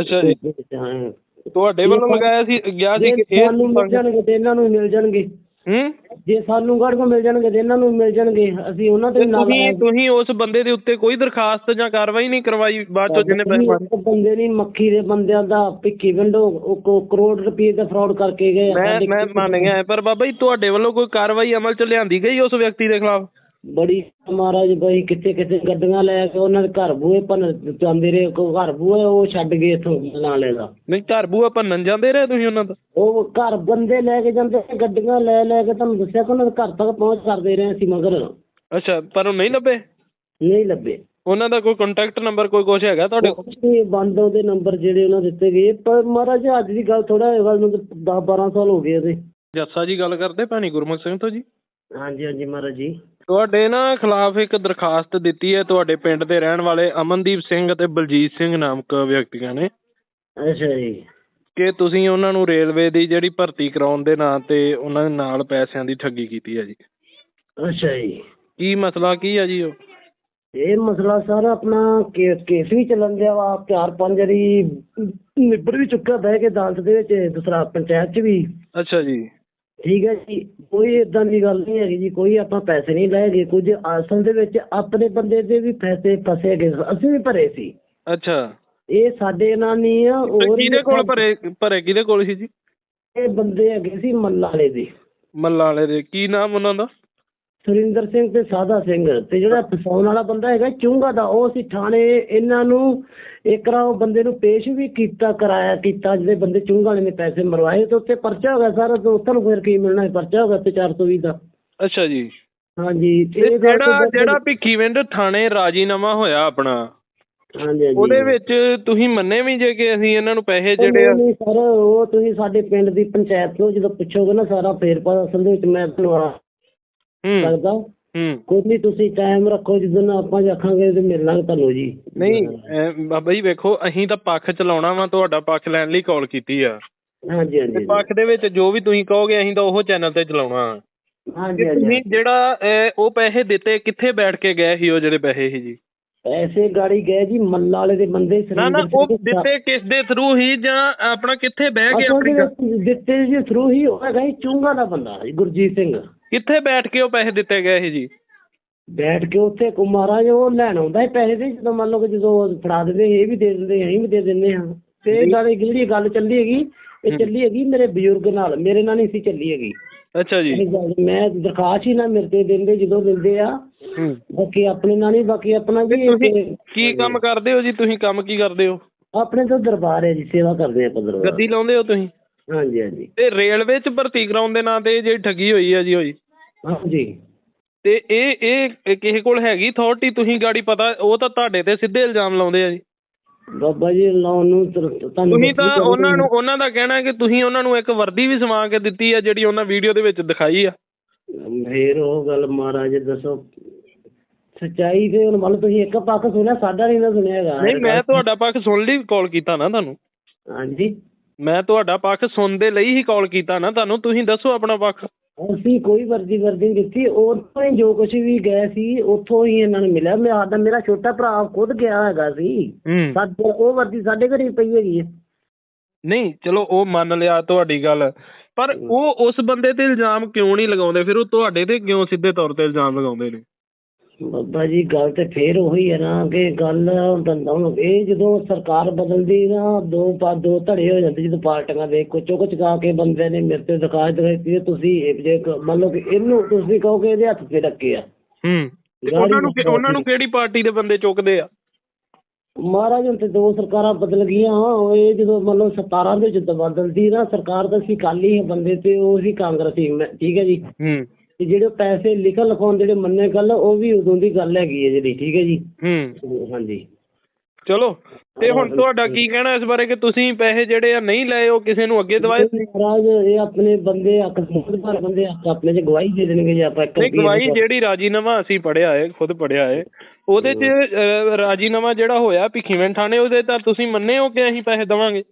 ਅੱਛਾ ਜੀ। ਹਾਂ। ਤੁਹਾਡੇ ਵੱਲੋਂ ਲਗਾਇਆ ਸੀ? ਗਿਆ ਸੀ ਕਿ ਇਹ ਸਾਨੂੰ ਮਿਲ ਜਾਣਗੇ ਤੇ ਇਹਨਾਂ ਨੂੰ ਵੀ ਮਿਲ ਜਾਣਗੇ। ਹੂੰ ਜੇ ਸਾਨੂੰ ਗੜ ਕੋ ਮਿਲ ਜਾਣਗੇ ਤੇ ਇਹਨਾਂ ਨੂੰ ਮਿਲ ਜਾਣਗੇ ਅਸੀਂ ਉਹਨਾਂ ਤੇ ਤੇ ਨਾਲ ਤੁਸੀਂ ਤੁਸੀਂ ਉਸ ਬੰਦੇ ਦੇ ਉੱਤੇ ਕੋਈ ਦਰਖਾਸਤ ਜਾਂ ਕਾਰਵਾਈ ਨਹੀਂ ਕਰਵਾਈ ਬਾਅਦ ਚੋਂ ਜਿਹਨੇ ਪੈਸੇ ਮਾਰੇ ਇੱਕ ਬੰਦੇ ਨਹੀਂ ਮੱਖੀ ਦੇ ਬੰਦਿਆਂ ਦਾ ਭਿੱਖੀ ਵਿੰਡੋ ਉਹ ਕੋ- ਕਰੋੜ ਰੁਪਏ ਦਾ ਫਰਾਡ ਕਰਕੇ ਗਏ ਆ। ਮੈਂ ਸਾਡੇ ਮੈਂ ਮੰਨ ਗਿਆ ਪਰ ਬਾਬਾ ਜੀ ਤੁਹਾਡੇ ਵੱਲੋਂ ਕੋਈ ਕਾਰਵਾਈ ਅਮਲ ਚ ਲਿਆਂਦੀ ਗਈ ਉਸ ਵਿਅਕਤੀ ਦੇ ਖਿਲਾਫ ਬੜੀ ਮਹਾਰਾਜ ਬਈ ਕਿੱਥੇ ਕਿੱਥੇ ਗੱਡੀਆਂ ਲੈ ਕੇ ਉਹਨਾਂ ਦੇ ਘਰ ਬੂਹੇ ਭੰਨ ਜਾਂਦੇ ਰਹੇ ਕੋ ਘਰ ਬੂਹੇ ਉਹ ਛੱਡ ਗਏ ਇਥੋਂ ਨਾਲੇ ਦਾ। ਨਹੀਂ ਘਰ ਬੂਆ ਭੰਨਣ ਜਾਂਦੇ ਰਹੇ ਤੁਸੀਂ ਉਹਨਾਂ ਦਾ? ਉਹ ਘਰ ਬੰਦੇ ਲੈ ਕੇ ਜਾਂਦੇ ਸੀ, ਗੱਡੀਆਂ ਲੈ ਲੈ ਕੇ ਤੁਹਾਨੂੰ ਦੱਸਿਆ ਕਿ ਉਹਨਾਂ ਦੇ ਘਰ ਤੱਕ ਪਹੁੰਚ ਕਰਦੇ ਰਹੇ ਸੀ ਮਗਰ। ਅੱਛਾ ਪਰ ਉਹ ਨਹੀਂ ਲੱਭੇ? ਨਹੀਂ ਲੱਭੇ। ਉਹਨਾਂ ਦਾ ਕੋਈ ਕੰਟੈਕਟ ਨੰਬਰ ਕੋਈ ਕੁਛ ਹੈਗਾ ਤੁਹਾਡੇ ਕੋਲ? ਕੁਛ ਨਹੀਂ ਬੰਦ ਉਹਦੇ ਨੰਬਰ ਜਿਹੜੇ ਉਹਨਾਂ ਦਿੱਤੇ ਗਏ ਪਰ ਮਹਾਰਾਜ ਅੱਜ ਦੀ ਗੱਲ ਥੋੜਾ ਗੱਲ ਨੂੰ 10 12 ਸਾਲ ਹੋ ਗਏ ਉਹਦੇ। ਜੱਸਾ ਜੀ ਗੱਲ ਕਰਦੇ ਭਾਣੀ ਗੁਰਮੁਖ ਸਿੰਘ ਤੋਂ ਜੀ? ਹਾਂਜੀ ਹਾਂਜੀ ਮਹਾਰਾਜ ਜੀ। ਤੁਹਾਡੇ ਨਾ ਖਿਲਾਫ ਇੱਕ ਦਰਖਾਸਤ ਦਿੱਤੀ ਹੈ ਤੁਹਾਡੇ ਪਿੰਡ ਦੇ ਰਹਿਣ ਵਾਲੇ ਅਮਨਦੀਪ ਸਿੰਘ ਅਤੇ ਬਲਜੀਤ ਸਿੰਘ ਨਾਮਕ ਵਿਅਕਤੀਆਂ ਨੇ। ਅੱਛਾ ਜੀ। ਕਿ ਤੁਸੀਂ ਉਹਨਾਂ ਨੂੰ ਰੇਲਵੇ ਦੀ ਜਿਹੜੀ ਭਰਤੀ ਕਰਾਉਣ ਦੇ ਨਾਂ ਤੇ ਉਹਨਾਂ ਦੇ ਨਾਲ ਪੈਸਿਆਂ ਦੀ ਠੱਗੀ ਕੀਤੀ ਹੈ ਜੀ। ਅੱਛਾ ਜੀ। ਕੀ ਮਸਲਾ ਕੀ ਹੈ ਜੀ ਉਹ? ਇਹ ਮਸਲਾ ਸਾਰਾ ਆਪਣਾ ਕੇਸ ਕੇਸ ਵੀ ਚੱਲਣ ਦਿਆ ਵਾ ਚਾਰ ਪੰਜ ਵਾਰੀ ਨਿਬੜ ਵੀ ਚੁੱਕਾ ਬਹਿ ਕੇ ਅਦਾਲਤ ਦੇ ਵਿੱਚ ਦੂਸਰਾ ਪੰਚਾਇਤ 'ਚ ਵੀ। ਅੱਛਾ ਜੀ। ਠੀਕ ਹੈ ਜੀ ਕੋਈ ਇਦਾਂ ਦੀ ਗੱਲ ਨਹੀਂ ਹੈਗੀ ਜੀ ਕੋਈ ਆਪਾਂ ਪੈਸੇ ਨਹੀਂ ਗਏ ਕੁਝ ਅਸਲ ਦੇ ਵਿੱਚ ਆਪਣੇ ਬੰਦੇ ਦੇ ਵੀ ਪੈਸੇ ਫਸੇ ਗਏ ਅਸੀਂ ਵੀ ਭਰੇ ਸੀ। ਅੱਛਾ। ਇਹ ਸਾਡੇ ਨਾਲ ਨਹੀਂ ਆ ਹੋਰ ਕਿਹਦੇ ਕੋਲ ਭਰੇ ਭਰੇ ਕਿਹਦੇ ਕੋਲ ਸੀ ਜੀ? ਇਹ ਬੰਦੇ ਹੈਗੇ ਸੀ ਮੱਲਾ ਵਾਲੇ ਦੇ। ਮੱਲਾ ਵਾਲੇ ਦੇ ਕੀ ਨਾਮ ਉਹਨਾਂ ਦਾ? ਸੁਰਿੰਦਰ ਸਿੰਘ ਤੇ ਸਾਦਾ ਸਿੰਘ ਤੇ ਜਿਹੜਾ ਫਸਾਉਣ ਵਾਲਾ ਬੰਦਾ ਹੈਗਾ ਚੁੰਗਾ ਦਾ ਉਹ ਸੀ ਥਾਣੇ ਇਹਨਾਂ ਨੂੰ ਇੱਕ ਰਾ ਉਹ ਬੰਦੇ ਨੂੰ ਪੇਸ਼ ਵੀ ਕੀਤਾ ਕਰਾਇਆ ਕੀਤਾ ਜਿਹੜੇ ਬੰਦੇ ਚੁੰਗਾ ਵਾਲੇ ਨੇ ਪੈਸੇ ਮਰਵਾਏ ਤੇ ਉੱਤੇ ਪਰਚਾ ਹੋ ਗਿਆ ਸਾਰਾ ਤੇ ਉੱਥੇ ਨੂੰ ਫਿਰ ਕੀ ਮਿਲਣਾ ਹੈ? ਪਰਚਾ ਹੋ ਗਿਆ ਤੇ 420 ਦਾ। ਅੱਛਾ ਜੀ। ਹਾਂਜੀ ਇਹ ਜਿਹੜਾ ਜਿਹੜਾ ਭਿੱਖੀਵਿੰਡ ਥਾਣੇ ਰਾਜੀਨਾਮਾ ਹੋਇਆ ਆਪਣਾ ਉਹਦੇ ਵਿੱਚ ਤੁਸੀਂ ਮੰਨੇ ਵੀ ਜੇ ਕਿ ਅਸੀਂ ਇਹਨਾਂ ਨੂੰ ਪੈਸੇ ਜਿਹੜੇ ਆ ਨਹੀਂ ਸਰ ਉਹ ਤੁਸੀਂ ਸਾਡੇ ਪਿੰਡ ਦੀ ਪੰਚਾਇਤ ਤੋਂ ਜਦੋਂ ਪੁੱਛੋਗੇ ਨਾ ਸਾਰਾ ਫੇਰ ਪਾ ਅਸਲ ਦੇ ਵਿੱਚ ਮੈਂ ਤੁਹਾਨੂੰ ਹੂੰ। ਕੋਈ ਨਹੀਂ ਤੁਸੀਂ ਟਾਈਮ ਰੱਖੋ ਜਦੋਂ ਆਪਾਂ ਆਖਾਂਗੇ ਤੇ ਮਿਲ ਲਾਂਗੇ ਤੁਹਾਨੂੰ ਜੀ। ਨਹੀਂ ਬਾਬਾ ਜੀ ਵੇਖੋ ਅਸੀਂ ਤਾਂ ਪੱਖ ਚਲਾਉਣਾ ਵਾ ਤੁਹਾਡਾ ਪੱਖ ਲੈਣ ਲਈ ਕਾਲ ਕੀਤੀ ਆ। ਹਾਂਜੀ ਤੇ ਹਾਂਜੀ ਪੱਖ ਦੇ ਵਿੱਚ ਜੋ ਵੀ ਤੁਸੀਂ ਕਹੋਗੇ ਅਸੀਂ ਤਾਂ ਉਹ ਚੈਨਲ ਤੇ ਚਲਾਉਣਾ। ਹਾਂਜੀ ਕਿ ਹਾਂਜੀ ਤੁਸੀਂ ਜਿਹੜਾ ਅਹ, ਉਹ ਪੈਸੇ ਦਿੱਤੇ ਕਿੱਥੇ ਬੈਠ ਕੇ ਗਏ ਸੀ ਉਹ ਜਿਹੜੇ ਪੈਸੇ ਸੀ ਜੀ? ਪੈਸੇ ਗਾੜੀ ਗਏ ਜੀ ਮੱਲਾ ਵਾਲੇ ਦੇ ਬੰਦੇ ਨਾ ਨਾ ਉਹ ਸਿੰਘ ਦੇ ਦਿੱਤੇ ਕਿਸ ਦੇ ਥਰੂ ਹੀ ਜਾਂ ਆਪਣਾ ਕਿੱਥੇ ਬਹਿ ਕੇ ਅਸਲ ਆਪਣੀ ਦੇ ਗੱਲ- ਵਿੱਚ ਦਿੱਤੇ ਜੀ ਥਰੂ ਹੀ ਉਹ ਹੈਗਾ ਜੀ ਚੁੰਗਾ ਦਾ ਬੰਦਾ ਜੀ ਗੁਰਜੀਤ ਸਿੰਘ। ਕਿੱਥੇ ਬੈਠ ਕੇ ਉਹ ਪੈਸੇ ਦਿੱਤੇ ਗਏ ਸੀ ਜੀ? ਬੈਠ ਕੇ ਉੱਥੇ ਕੋ ਮਹਾਰਾਜ ਉਹ ਲੈਣ ਆਉਂਦਾ ਸੀ ਪੈਸੇ ਦੇ ਜਦੋਂ ਮੰਨ ਲਓ ਕਿ ਜਦੋਂ ਫੜਾ ਦਿੰਦੇ ਇਹ ਵੀ ਦੇ ਦਿੰਦੇ ਅਸੀਂ ਵੀ ਦੇ ਦਿੰਦੇ ਹਾਂ। ਤੇ ਇਹ ਗੱਲ ਜਿਹੜੀ ਗੱਲ ਚੱਲੀ ਹੈਗੀ ਇਹ ਚੱਲੀ ਹੈਗੀ ਮੇਰੇ ਬਜ਼ੁਰਗ ਨਾਲ ਮੇਰੇ ਨਾਲ ਨਹੀਂ ਸੀ ਚੱਲੀ ਹੈਗੀ। ਅੱਛਾ ਜੀ। ਇਹ ਗੱਲ ਮੈਂ ਦਰਖਾਸਤ ਹੀ ਨਾ ਮੇਰੇ ਤੇ ਦਿੰਦੇ ਜਦੋਂ ਦਿੰਦੇ ਆ ਹੂੰ। ਬਾਕੀ ਆਪਣੇ ਨਾਲ ਨਹੀਂ ਬਾਕੀ ਆਪਣਾ ਜੀ ਤੁਸੀਂ ਕੀ ਕੰਮ ਕਰਦੇ ਹੋ ਜੀ? ਤੁਸੀਂ ਕੰਮ ਕੀ ਕਰਦੇ ਹੋ? ਆਪਣੇ ਤੋਂ ਦਰਬਾਰ ਹੈ ਜੀ ਸੇਵਾ ਕਰਦੇ ਆਪਾਂ ਦਰਬਾਰ। ਗੱਦੀ ਲਾਉਂਦੇ ਹੋ ਤੁਸੀਂ? ਹਾਂਜੀ ਹਾਂਜੀ। ਤੇ ਰੇਲਵੇ 'ਚ ਭਰਤੀ ਕਰਾਉਣ ਦੇ ਨਾਂ ਤੇ ਇਹ ਜਿਹੜੀ ਠੱਗੀ ਹੋਈ ਹੈ ਜੀ ਹੋਈ। ਹਾਂਜੀ। ਤੇ ਇਹ ਇਹ ਕਿਸੇ ਕੋਲ ਹੈਗੀ ਅਥਾਰਟੀ ਤੁਸੀਂ ਗਾੜੀ ਪਤਾ ਉਹ ਤਾਂ ਤੁਹਾਡੇ ਤੇ ਸਿੱਧੇ ਇਲਜ਼ਾਮ ਲਾਉਂਦੇ ਆ ਜੀ। ਬਾਬਾ ਜੀ ਲਾਉਣ ਨੂੰ ਤੁਰ- ਤੁਹਾਨੂੰ ਤੁਸੀਂ ਤਾਂ ਉਹਨਾਂ ਨੂੰ ਉਹਨਾਂ ਦਾ ਕਹਿਣਾ ਹੈ ਕਿ ਤੁਸੀਂ ਉਹਨਾਂ ਨੂੰ ਇੱਕ ਵਰਦੀ ਵੀ ਸਵਾ ਕੇ ਦਿੱਤੀ ਆ ਜਿਹੜੀ ਉਹਨਾਂ ਵੀਡੀਓ ਦੇ ਵਿੱਚ ਦਿਖਾਈ ਆ। ਫੇਰ ਉਹ ਗੱਲ ਮਹਾਰਾਜ ਦੱਸੋ। ਸੱਚਾਈ ਤੇ ਹੁਣ ਮੰਨ ਲਓ ਤੁਸੀਂ ਇੱਕ ਪੱਖ ਸੁਣਿਆ ਸਾਡਾ ਨਹੀਂ ਨਾ ਸੁਣਿਆ ਹੈਗਾ। ਨਹੀਂ ਮੈਂ ਤੁਹਾਡਾ ਪੱਖ ਸੁਣ ਲਈ ਕਾਲ ਕੀਤਾ ਨਾ ਤੁਹਾਨੂੰ। ਹਾਂਜੀ। ਮੈਂ ਤੁਹਾਡਾ ਪੱਖ ਸੁਣਨ ਦੇ ਲਈ ਹੀ ਕਾਲ ਕੀਤਾ ਨਾ ਤੁਹਾਨੂੰ। ਤੁਸੀਂ ਦੱਸੋ ਆਪਣਾ ਪੱਖ। ਅਸੀਂ ਕੋਈ ਵਰਦੀ ਵਰਦੀ ਨਹੀਂ ਦਿੱਤੀ ਉੱਥੋਂ ਹੀ ਜੋ ਕੁਝ ਵੀ ਗਏ ਸੀ ਉੱਥੋਂ ਹੀ ਇਹਨਾਂ ਨੂੰ ਮਿਲਿਆ। ਮੈਂ ਆਦਾ ਮੇਰਾ ਛੋਟਾ ਭਰਾ ਖੁਦ ਗਿਆ ਹੈਗਾ ਸੀ। ਹੂੰ। ਸਾਡੇ ਉਹ ਵਰਦੀ ਸਾਡੇ ਘਰੇ ਪਈ ਹੈਗੀ ਹੈ। ਨਹੀਂ ਚਲੋ ਉਹ ਮੰਨ ਲਿਆ ਤੁਹਾਡੀ ਗੱਲ। ਪਰ ਉਹ ਉਸ ਬੰਦੇ ਤੇ ਇਲਜ਼ਾਮ ਕਿਉਂ ਨਹੀਂ ਲਗਾਉਂਦੇ? ਫਿਰ ਉਹ ਤੁਹਾਡੇ ਤੇ ਕਿਉਂ ਸਿੱਧੇ ਤੌਰ ਤੇ ਇਲਜ਼ਾਮ ਲਗਾਉਂਦੇ ਨੇ? ਬਾਬਾ ਜੀ ਗੱਲ ਤੇ ਫੇਰ ਉਹੀ ਹੈ ਨਾ ਕਿ ਗੱਲ ਬੰਦਾ ਹੁਣ ਇਹ ਜਦੋਂ ਸਰਕਾਰ ਬਦਲਦੀ ਨਾ ਦੋ ਪਾ ਦੋ ਧੜੇ ਹੋ ਜਾਂਦੇ ਜਦੋਂ ਪਾਰਟੀਆਂ ਦੇ ਕੁਚੋ ਕੁਚ ਕਾ ਕੇ ਬੰਦੇ ਨੇ ਮੇਰੇ ਤੇ ਦਿਖਾਜ ਦਿਖਾਈ ਤੁਸੀਂ ਇਹ ਜੇ ਕ- ਮੰਨ ਲਓ ਕਿ ਇਹਨੂੰ ਤੁਸੀਂ ਕਹੋਗੇ ਇਹਦੇ ਹੱਥ ਤੇ ਲੱਗੇ ਆ। ਹੂੰ ਤੇ ਉਹਨਾਂ ਨੂੰ ਕਿ- ਉਹਨਾਂ ਨੂੰ ਕਿਹੜੀ ਪਾਰਟੀ ਦੇ ਬੰਦੇ ਚੁੱਕਦੇ ਆ? ਮਹਾਰਾਜ ਹੁਣ ਤੇ ਦੋ ਸਰਕਾਰਾਂ ਬਦਲ ਗਈਆਂ ਉਹ ਇਹ ਜਦੋਂ ਮੰਨ ਲਓ 17 ਦੇ ਜਦੋਂ ਬਦਲਦੀ ਨਾ ਸਰਕਾਰ ਤਾਂ ਸੀ ਕਾਲੀ ਬੰਦੇ ਤੇ ਉਹ ਸੀ ਕਾਂਗਰਸੀ ਮੈਂ- ਠੀਕ ਹੈ ਜੀ। ਹੂੰ। ਤੇ ਜਿਹੜੇ ਪੈਸੇ ਲਿਖਣ ਲਿਖਾਉਣ ਜਿਹੜੇ ਮੰਨੇ ਗੱਲ ਉਹ ਵੀ ਉਦੋਂ ਦੀ ਗੱਲ ਹੈਗੀ ਹੈ ਜਿਹੜੀ ਠੀਕ ਹੈ ਜੀ? ਹੂੰ। ਹਾਂਜੀ। ਚਲੋ ਤੇ ਹੁਣ ਤੁਹਾਡਾ ਕੀ ਕਹਿਣਾ ਇਸ ਬਾਰੇ ਕਿ ਤੁਸੀਂ ਪੈਸੇ ਜਿਹੜੇ ਆ ਨਹੀਂ ਲਏ ਉਹ ਕਿਸੇ ਨੂੰ ਅੱਗੇ ਦਵਾਏ? ਮਹਾਰਾਜ ਇਹ ਆਪਣੇ ਬੰਦੇ ਅੱਖ ਪਰ ਬੰਦੇ ਆਪਣੇ ਚ ਗਵਾਹੀ ਦੇ ਦੇਣਗੇ ਜੇ ਆਪਾਂ ਇੱਕ ਨਹੀਂ ਗਵਾਹੀ ਜਿਹੜੀ ਰਾਜੀਨਾਮਾ ਅਸੀਂ ਪੜਿਆ ਹੈ ਖੁਦ ਪੜਿਆ ਹੈ ਉਹਦੇ 'ਚ ਰਾਜੀਨਾਮਾ ਜਿਹੜਾ ਹੋਇਆ ਭਿੱਖੀਵਿੰਡ ਥਾਣੇ ਉਹਦੇ ਤਾਂ ਤੁਸੀਂ ਮੰਨੇ ਹੋ ਕਿ ਅਸੀਂ ਪੈਸੇ ਦੇਵਾਂਗੇ?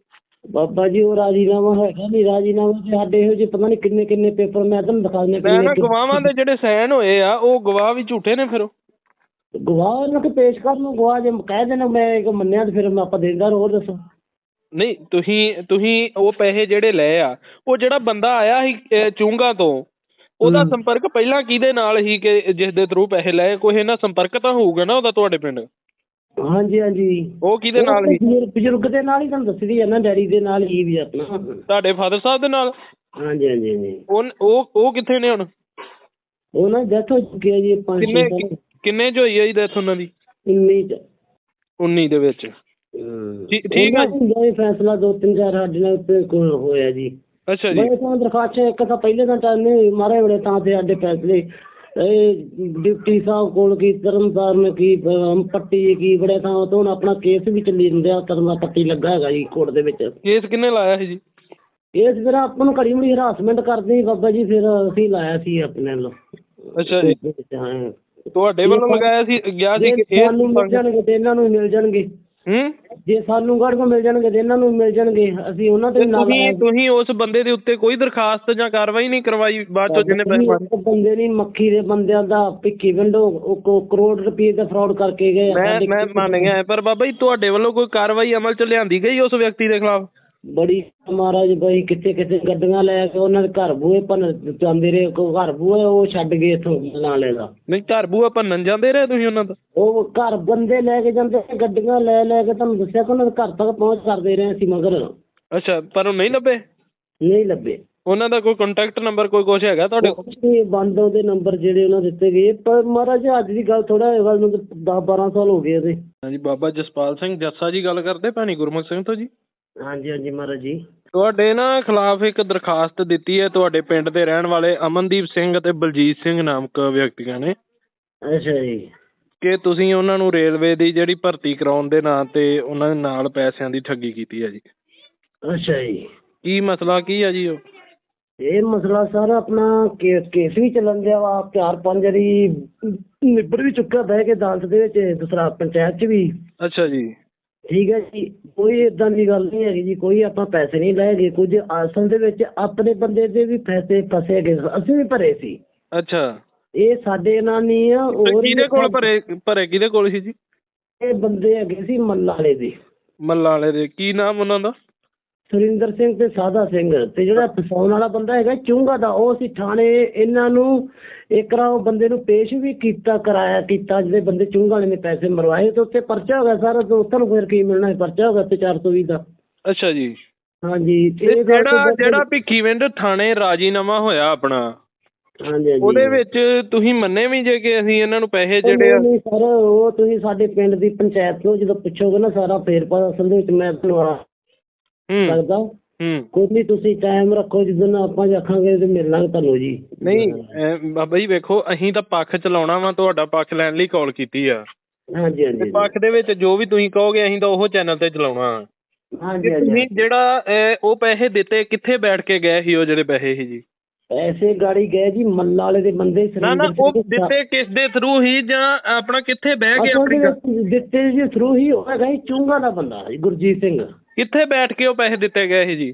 ਬਾਬਾ ਜੀ ਉਹ ਰਾਜੀਨਾਮਾ ਹੈਗਾ ਨਹੀਂ ਰਾਜੀਨਾਮਾ ਤੇ ਸਾਡੇ ਇਹੋ ਜਿਹੇ ਪਤਾ ਨਹੀਂ ਕਿੰਨੇ ਕਿੰਨੇ ਪੇਪਰ ਮੈਂ ਤੁਹਾਨੂੰ ਦਿਖਾ ਦਿੰਦਾ ਮੈਂ ਨਾ ਗਵਾਹਾਂ ਦੇ ਜਿਹੜੇ ਸਾਈਨ ਹੋਏ ਆ ਉਹ ਗਵਾਹ ਵੀ ਝੂਠੇ ਨੇ ਫਿਰ ਉਹ? ਗਵਾਹ ਉਹਨਾਂ ਕੇ ਪੇਸ਼ ਕਰ ਨੂੰ ਗਵਾਹ ਜੇ ਕਹਿ ਦੇਣਾ ਮੈਂ ਇੱਕ ਮੰਨਿਆ ਤੇ ਫਿਰ ਮੈਂ ਆਪਾਂ ਦੇਂਦਾ ਹੋਰ ਦੱਸੋ। ਨਹੀਂ ਤੁਸੀਂ ਤੁਸੀਂ ਉਹ ਪੈਸੇ ਜਿਹੜੇ ਲਏ ਆ ਉਹ ਜਿਹੜਾ ਬੰਦਾ ਆਇਆ ਸੀ ਚੂੰਗਾ ਤੋਂ ਉਹਦਾ। ਸੰਪਰਕ ਪਹਿਲਾਂ ਕਿਹਦੇ ਨਾਲ ਸੀ ਕਿ ਜਿਸ ਦੇ ਥਰੂ ਪੈਸੇ ਲਏ? ਕੋਈ ਇਹਨਾਂ ਸੰਪਰਕ ਤਾਂ ਹੋਊਗਾ ਨਾ ਉਹਦਾ ਤੁਹਾਡੇ ਪਿੰਡ? ਹਾਂਜੀ ਹਾਂਜੀ। ਉਹ ਕਿਹਦੇ ਨਾਲ ਸੀ? ਬਜ਼ੁਰਗ- ਬਜ਼ੁਰਗ ਦੇ ਨਾਲ ਹੀ ਤੁਹਾਨੂੰ ਦੱਸਦੀ ਹੈ ਨਾ ਡੈਡੀ ਦੇ ਨਾਲ ਹੀ ਵੀ ਆਪਣਾ। ਤੁਹਾਡੇ ਫਾਦਰ ਸਾਹਿਬ ਦੇ ਨਾਲ? ਹਾਂਜੀ ਹਾਂਜੀ ਹਾਂਜੀ। ਉਹ ਉਹ ਉਹ ਕਿੱਥੇ ਨੇ ਹੁਣ? ਉਹ ਨਾ ਡੈਥ ਹੋ ਚੁੱਕੀ ਹੈ ਜੀ ਪੰਜ ਕਿੰਨੇ ਛੇ ਕਿੰਨੇ ਚ ਹੋਈ ਹੈ ਜੀ ਡੈਥ ਉਹਨਾਂ ਦੀ? 19 ਚ। 19 ਦੇ ਵਿੱਚ। ਠੀਕ- ਠੀਕ ਆ ਜੀ। ਦਾ ਹੀ ਫੈਸਲਾ ਦੋ ਤਿੰਨ ਚਾਰ ਸਾਡੇ ਨਾਲ ਤੇ ਕੋਲ ਹੋਇਆ ਜੀ। ਅੱਛਾ ਜੀ। ਮੈਂ ਤਾਂ ਦਰਖਾਸਤ ਇੱਕ ਤਾਂ ਪਹਿਲੇ ਤਾਂ ਤਾਂ ਨਹੀਂ ਮਾਰੇ ਬੜੇ ਤਾਂ ਤੇ ਸਾਡੇ ਫੈਸਲੇ ਇਹ ਡਿਪਟੀ ਸਾਹਿਬ ਕੋਲ ਕੀ ਤਰਨਤਾਰਨ ਕੀ ਅਮ, ਪੱਟੀ ਕੀ ਬੜੇ ਥਾਂ ਤੋਂ ਹੁਣ ਆਪਣਾ ਕੇਸ ਵੀ ਚੱਲੀ ਜਾਂਦਾ ਤਰਨਾ ਪੱਟੀ ਲੱਗਾ ਹੈਗਾ ਜੀ ਕੋਰਟ ਦੇ ਵਿੱਚ। ਕੇਸ ਕਿੰਨੇ ਲਾਇਆ ਸੀ ਜੀ? ਇਸ ਫਿਰ ਆਪਾਂ ਨੂੰ ਘੜੀ ਮੁੜੀ ਹਰਾਸਮੈਂਟ ਕਰਦੇ ਸੀ ਬਾਬਾ ਜੀ ਫਿਰ ਅਸੀਂ ਲਾਇਆ ਸੀ ਆਪਣੇ ਵੱਲੋਂ। ਅੱਛਾ ਜੀ। ਹਾਂ। ਤੁਹਾਡੇ ਵੱਲੋਂ ਲਗਾਇਆ ਸੀ ਗਿਆ ਸੀ ਕਿ ਇਹ ਸਾਨੂੰ ਮਿਲ ਜਾਣਗੇ ਤੇ ਇਹਨਾਂ ਨੂੰ ਵੀ ਮਿਲ ਜਾਣਗੇ। ਹੂੰ? ਜੇ ਸਾਨੂੰ ਗੜ ਕੋ ਮਿਲ ਜਾਣਗੇ ਤੇ ਇਹਨਾਂ ਨੂੰ ਮਿਲ ਜਾਣਗੇ ਅਸੀਂ ਉਹਨਾਂ ਤੇ ਤੇ ਨਾਲ ਤੁਸੀਂ ਤੁਸੀਂ ਉਸ ਬੰਦੇ ਦੇ ਉੱਤੇ ਕੋਈ ਦਰਖਾਸਤ ਜਾਂ ਕਾਰਵਾਈ ਨਹੀਂ ਕਰਵਾਈ ਬਾਅਦ ਚੋਂ ਜਿਹਨੇ ਪੈਸੇ ਮਾਰੇ ਬੰਦੇ ਨਹੀਂ ਮੱਖੀ ਦੇ ਬੰਦਿਆਂ ਦਾ ਭਿੱਖੀ ਵਿੰਡੋ ਉਹ ਕੋ- ਕਰੋੜ ਰੁਪਏ ਦਾ ਫਰਾਡ ਕਰਕੇ ਗਏ ਆ। ਮੈਂ ਸਾਡੇ ਮੈਂ ਮੰਨ ਗਿਆ ਪਰ ਬਾਬਾ ਜੀ ਤੁਹਾਡੇ ਵੱਲੋਂ ਕੋਈ ਕਾਰਵਾਈ ਅਮਲ ਚ ਲਿਆਂਦੀ ਗਈ ਉਸ ਵਿਅਕਤੀ ਦੇ ਖਿਲਾਫ? ਬੜੀ ਮਹਾਰਾਜ ਬਈ ਕਿੱਥੇ ਕਿੱਥੇ ਗੱਡੀਆਂ ਲੈ ਕੇ ਉਹਨਾਂ ਦੇ ਘਰ ਬੂਹੇ ਭੰਨ ਜਾਂਦੇ ਰਹੇ ਕੋ ਘਰ ਬੂਹੇ ਉਹ ਛੱਡ ਗਏ ਇਥੋਂ ਨਾਲੇ ਦਾ। ਨਹੀਂ ਘਰ ਬੂਆ ਭੰਨਣ ਜਾਂਦੇ ਰਹੇ ਤੁਸੀਂ ਉਹਨਾਂ ਦਾ? ਉਹ ਘਰ ਬੰਦੇ ਲੈ ਕੇ ਜਾਂਦੇ ਗੱਡੀਆਂ ਲੈ ਲੈ ਕੇ ਤੁਹਾਨੂੰ ਦੱਸਿਆ ਕਿ ਉਹਨਾਂ ਦੇ ਘਰ ਤੱਕ ਪਹੁੰਚ ਕਰਦੇ ਰਹੇ ਸੀ ਮਗਰ। ਅੱਛਾ ਪਰ ਉਹ ਨਹੀਂ ਲੱਭੇ? ਨਹੀਂ ਲੱਭੇ। ਉਹਨਾਂ ਦਾ ਕੋਈ ਕੰਟੈਕਟ ਨੰਬਰ ਕੋਈ ਕੁਛ ਹੈਗਾ ਤੁਹਾਡੇ ਕੋਲ? ਇਹ ਬੰਦ ਉਹਦੇ ਨੰਬਰ ਜਿਹੜੇ ਉਹਨਾਂ ਦਿੱਤੇ ਗਏ। ਪਰ ਮਹਾਰਾਜ ਅੱਜ ਦੀ ਗੱਲ ਥੋੜਾ ਇਹ ਗੱਲ ਨੂੰ 10 12 ਸਾਲ ਹੋ ਗਏ ਉਹਦੇ। ਹਾਂਜੀ ਬਾਬਾ ਜਸਪਾਲ ਸਿੰਘ ਜੱਸਾ ਜੀ ਗੱਲ ਕਰਦੇ ਭੈਣੀ ਗੁਰਮੁਖ ਸਿੰਘ ਤੋਂ ਜੀ? ਹਾਂਜੀ ਹਾਂਜੀ ਮਹਾਰਾਜ ਜੀ। ਤੁਹਾਡੇ ਨਾ ਖਿਲਾਫ ਇੱਕ ਦਰਖਾਸਤ ਦਿੱਤੀ ਹੈ ਤੁਹਾਡੇ ਪਿੰਡ ਦੇ ਰਹਿਣ ਵਾਲੇ ਅਮਨਦੀਪ ਸਿੰਘ ਅਤੇ ਬਲਜੀਤ ਸਿੰਘ ਨਾਮਕ ਵਿਅਕਤੀਆਂ ਨੇ। ਅੱਛਾ ਜੀ। ਕਿ ਤੁਸੀਂ ਉਹਨਾਂ ਨੂੰ ਰੇਲਵੇ ਦੀ ਜਿਹੜੀ ਭਰਤੀ ਕਰਾਉਣ ਦੇ ਨਾਂ ਤੇ ਉਹਨਾਂ ਦੇ ਨਾਲ ਪੈਸਿਆਂ ਦੀ ਠੱਗੀ ਕੀਤੀ ਹੈ ਜੀ। ਅੱਛਾ ਜੀ। ਕੀ ਮਸਲਾ ਕੀ ਹੈ ਜੀ ਉਹ? ਇਹ ਮਸਲਾ ਸਾਰਾ ਆਪਣਾ ਕੇਸ ਕੇਸ ਵੀ ਚੱਲਣ ਦਿਆ ਵਾ ਚਾਰ ਪੰਜ ਵਾਰੀ ਨਿਬੜ ਵੀ ਚੁੱਕਾ ਬਹਿ ਕੇ ਅਦਾਲਤ ਦੇ ਵਿੱਚ ਦੂਸਰਾ ਪੰਚਾਇਤ 'ਚ ਵੀ। ਅੱਛਾ ਜੀ। ਠੀਕ ਹੈ ਜੀ ਕੋਈ ਇਦਾਂ ਦੀ ਗੱਲ ਨਹੀਂ ਹੈਗੀ ਜੀ ਕੋਈ ਆਪਾਂ ਪੈਸੇ ਨਹੀਂ ਲਏ ਗਏ ਕੁਝ ਅਸਲ ਦੇ ਵਿੱਚ ਆਪਣੇ ਬੰਦੇ ਦੇ ਵੀ ਪੈਸੇ ਫਸੇ ਗਏ ਅਸੀਂ ਵੀ ਭਰੇ ਸੀ। ਅੱਛਾ। ਇਹ ਸਾਡੇ ਨਾਲ ਨਹੀਂ ਆ ਹੋਰ ਕਿਹਦੇ ਕੋਲ ਭਰੇ ਭਰੇ ਕਿਹਦੇ ਕੋਲ ਸੀ ਜੀ? ਇਹ ਬੰਦੇ ਹੈਗੇ ਸੀ ਮੱਲਾ ਵਾਲੇ ਦੇ। ਮੱਲਾ ਵਾਲੇ ਦੇ ਕੀ ਨਾਮ ਉਹਨਾਂ ਦਾ? ਸੁਰਿੰਦਰ ਸਿੰਘ ਤੇ ਸਾਦਾ ਸਿੰਘ ਤੇ ਜਿਹੜਾ ਫਸਾਉਣ ਵਾਲਾ ਬੰਦਾ ਹੈਗਾ ਚੁੰਗਾ ਦਾ ਉਹ ਅਸੀਂ ਥਾਣੇ ਇਹਨਾਂ ਨੂੰ ਇੱਕ ਰਾ ਉਹ ਬੰਦੇ ਨੂੰ ਪੇਸ਼ ਵੀ ਕੀਤਾ ਕਰਾਇਆ ਕੀਤਾ ਜਿਹੜੇ ਬੰਦੇ ਚੁੰਗਾ ਵਾਲੇ ਨੇ ਪੈਸੇ ਮਰਵਾਏ ਤੇ ਉੱਤੇ ਪਰਚਾ ਹੋ ਗਿਆ ਸਾਰਾ ਤੇ ਉੱਥੇ ਫਿਰ ਕੀ ਮਿਲਣਾ ਹੈ? ਪਰਚਾ ਹੋ ਗਿਆ ਤੇ 420 ਦਾ। ਅੱਛਾ ਜੀ। ਹਾਂਜੀ ਤੇ ਜਿਹੜਾ ਜਿਹੜਾ ਭਿੱਖੀਵਿੰਡ ਥਾਣੇ ਰਾਜੀਨਾਮਾ ਹੋਇਆ ਆਪਣਾ ਉਹਦੇ ਵਿੱਚ ਤੁਸੀਂ ਮੰਨੇ ਵੀ ਜੇ ਕਿ ਅਸੀਂ ਇਹਨਾਂ ਨੂੰ ਪੈਸੇ ਜਿਹੜੇ ਆ ਨਹੀਂ ਸਰ ਉਹ ਤੁਸੀਂ ਸਾਡੇ ਪਿੰਡ ਦੀ ਪੰਚਾਇਤ ਨੂੰ ਜਦੋਂ ਪੁੱਛੋਗੇ ਨਾ ਸਾਰਾ ਫੇਰ ਪਾ ਅਸਲ ਦੇ ਵਿੱਚ ਮੈਂ ਤੁਹਾਨੂੰ ਸਕਦਾ ਹੂੰ। ਕੋਈ ਨਹੀਂ ਤੁਸੀਂ ਟਾਈਮ ਰੱਖੋ ਜਦੋਂ ਆਪਾਂ ਆਖਾਂਗੇ ਤੇ ਮਿਲ ਲਾਂਗੇ ਤੁਹਾਨੂੰ ਜੀ। ਨਹੀਂ ਅਹ ਬਾਬਾ ਜੀ ਵੇਖੋ ਅਸੀਂ ਤਾਂ ਪੱਖ ਚਲਾਉਣਾ ਵਾ ਤੁਹਾਡਾ ਪੱਖ ਲੈਣ ਲਈ ਕਾਲ ਕੀਤੀ ਆ। ਹਾਂਜੀ ਹਾਂਜੀ ਤੇ ਪੱਖ ਦੇ ਵਿੱਚ ਜੋ ਵੀ ਤੁਸੀਂ ਕਹੋਗੇ ਅਸੀਂ ਤਾਂ ਉਹ ਚੈਨਲ ਤੇ ਚਲਾਉਣਾ। ਹਾਂਜੀ ਤੇ ਹਾਂਜੀ ਤੁਸੀਂ ਜਿਹੜਾ ਅਹ, ਉਹ ਪੈਸੇ ਦਿੱਤੇ ਕਿੱਥੇ ਬੈਠ ਕੇ ਗਏ ਸੀ ਉਹ ਜਿਹੜੇ ਪੈਸੇ ਸੀ ਜੀ? ਐਸੇ ਗਾੜੀ ਗਏ ਜੀ ਮੱਲਾ ਵਾਲੇ ਦੇ ਬੰਦੇ ਨਾ ਨਾ ਉਹ ਸਾ- ਦਿੱਤੇ ਕਿਸ ਦੇ ਥਰੂ ਹੀ ਜਾਂ ਆਪਣਾ ਕਿੱਥੇ ਬਹਿ ਕੇ ਅਸਲ ਆਪਣੀ ਦੇ ਵਿੱਚ ਦਿੱਤੇ ਜੀ ਥਰੂ ਹੀ ਹੈਗਾ ਜੀ ਚੁੰਗਾ ਦਾ ਬੰਦਾ ਜੀ ਗੁਰਜੀਤ ਸਿੰਘ। ਕਿੱਥੇ ਬੈਠ ਕੇ ਉਹ ਪੈਸੇ ਦਿੱਤੇ ਗਏ ਸੀ ਜੀ?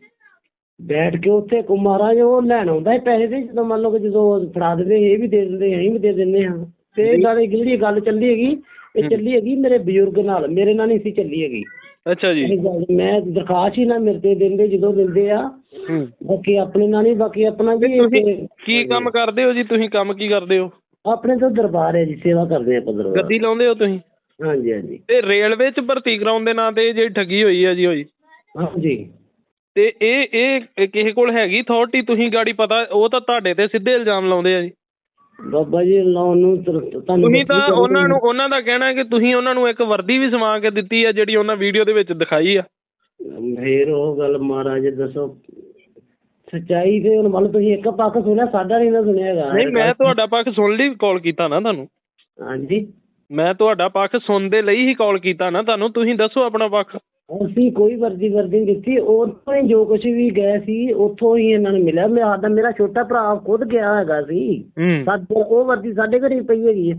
ਬੈਠ ਕੇ ਉੱਥੇ ਕੋ ਮਹਾਰਾਜ ਉਹ ਲੈਣ ਆਉਂਦਾ ਹੈ ਪੈਸੇ ਦੇ ਜਦੋਂ ਮੰਨ ਲਓ ਕਿ ਜਦੋਂ ਫੜਾ ਦਿੰਦੇ ਇਹ ਵੀ ਦੇ ਦਿੰਦੇ ਅਸੀਂ ਵੀ ਦੇ ਦਿੰਦੇ ਹਾਂ। ਤੇ ਇਹ ਗੱਲ ਜਿਹੜੀ ਗੱਲ ਚੱਲੀ ਹੈਗੀ ਇਹ ਚੱਲੀ ਹੈਗੀ ਮੇਰੇ ਬਜ਼ੁਰਗ ਨਾਲ ਮੇਰੇ ਨਾਲ ਨਹੀਂ ਸੀ ਚੱਲੀ ਹੈਗੀ। ਅੱਛਾ ਜੀ। ਮੈਂ ਦਰਖਾਸਤ ਹੀ ਨਾ ਮੇਰੇ ਤੇ ਦਿੰਦੇ ਜਦੋਂ ਦਿੰਦੇ ਆ ਬਾਕੀ ਆਪਣੇ ਨਾਲ ਨਹੀਂ ਬਾਕੀ ਆਪਣਾ ਜੀ ਕੀ ਕੰਮ ਕਰਦੇ ਹੋ ਜੀ? ਤੁਸੀਂ ਕੰਮ ਕੀ ਕਰਦੇ ਹੋ? ਆਪਣੇ ਤੋਂ ਦਰਬਾਰ ਹੈ ਜੀ ਸੇਵਾ ਕਰਦੇ ਆ ਪਦਰ ਗੱਦੀ ਲਾਉਂਦੇ ਹੋ ਤੁਸੀਂ? ਹਾਂਜੀ ਹਾਂਜੀ। ਤੇ ਰੇਲਵੇ 'ਚ ਭਰਤੀ ਕਰਾਉਣ ਦੇ ਨਾਂ ਤੇ ਜਿਹੜੀ ਠੱਗੀ ਹੋਈ ਆ ਜੀ ਹੋਈ ਹਾਂਜੀ। ਤੇ ਇਹ ਇਹ ਕਿਸੇ ਕੋਲ ਹੈਗੀ ਅਥਾਰਟੀ ਤੁਸੀਂ ਗਾੜੀ ਪਤਾ ਉਹ ਤਾਂ ਤੁਹਾਡੇ ਤੇ ਸਿੱਧੇ ਇਲਜ਼ਾਮ ਲਾਉਂਦੇ ਆ ਜੀ। ਬਾਬਾ ਜੀ ਲਾਉਣ ਨੂੰ ਤੁਸੀਂ ਤਾਂ ਉਹਨਾਂ ਨੂੰ ਉਹਨਾਂ ਦਾ ਕਹਿਣਾ ਹੈ ਕਿ ਤੁਸੀਂ ਉਹਨਾਂ ਨੂੰ ਇੱਕ ਵਰਦੀ ਵੀ ਸਵਾ ਕੇ ਦਿੱਤੀ ਆ ਜਿਹੜੀ ਉਹਨਾਂ ਵੀਡੀਓ ਦੇ ਵਿੱਚ ਦਿਖਾਈ ਆ। ਫੇਰ ਉਹ ਗੱਲ ਮਹਾਰਾਜ ਦੱਸੋ। ਸੱਚਾਈ ਤੇ ਹੁਣ ਮੰਨ ਤੁਸੀਂ ਇੱਕ ਪੱਖ ਸੁਣਿਆ ਸਾਡਾ ਨਹੀਂ ਨਾ ਸੁਣਿਆ ਹੈਗਾ। ਨਹੀਂ ਮੈਂ ਤੁਹਾਡਾ ਪੱਖ ਸੁਣ ਲਈ ਕਾਲ ਕੀਤਾ ਨਾ ਤੁਹਾਨੂੰ। ਹਾਂਜੀ। ਮੈਂ ਤੁਹਾਡਾ ਪੱਖ ਸੁਣਨ ਦੇ ਲਈ ਹੀ ਕਾਲ ਕੀਤਾ ਨਾ ਤੁਹਾਨੂੰ ਤੁਸੀਂ ਦੱਸੋ ਆਪਣਾ ਪੱਖ। ਅਸੀਂ ਕੋਈ ਵਰਦੀ ਵਰਦੀ ਨਹੀਂ ਦਿੱਤੀ ਉੱਥੋਂ ਹੀ ਜੋ ਕੁਝ ਵੀ ਗਏ ਸੀ ਉੱਥੋਂ ਹੀ ਇਹਨਾਂ ਨੂੰ ਮਿਲਿਆ। ਮੈਂ ਆਦਾ ਮੇਰਾ ਛੋਟਾ ਭਰਾ ਖੁਦ ਗਿਆ ਹੈਗਾ ਸੀ। ਹੂੰ। ਸਾਡੇ ਉਹ ਵਰਦੀ ਸਾਡੇ ਘਰੇ ਪਈ ਹੈਗੀ ਹੈ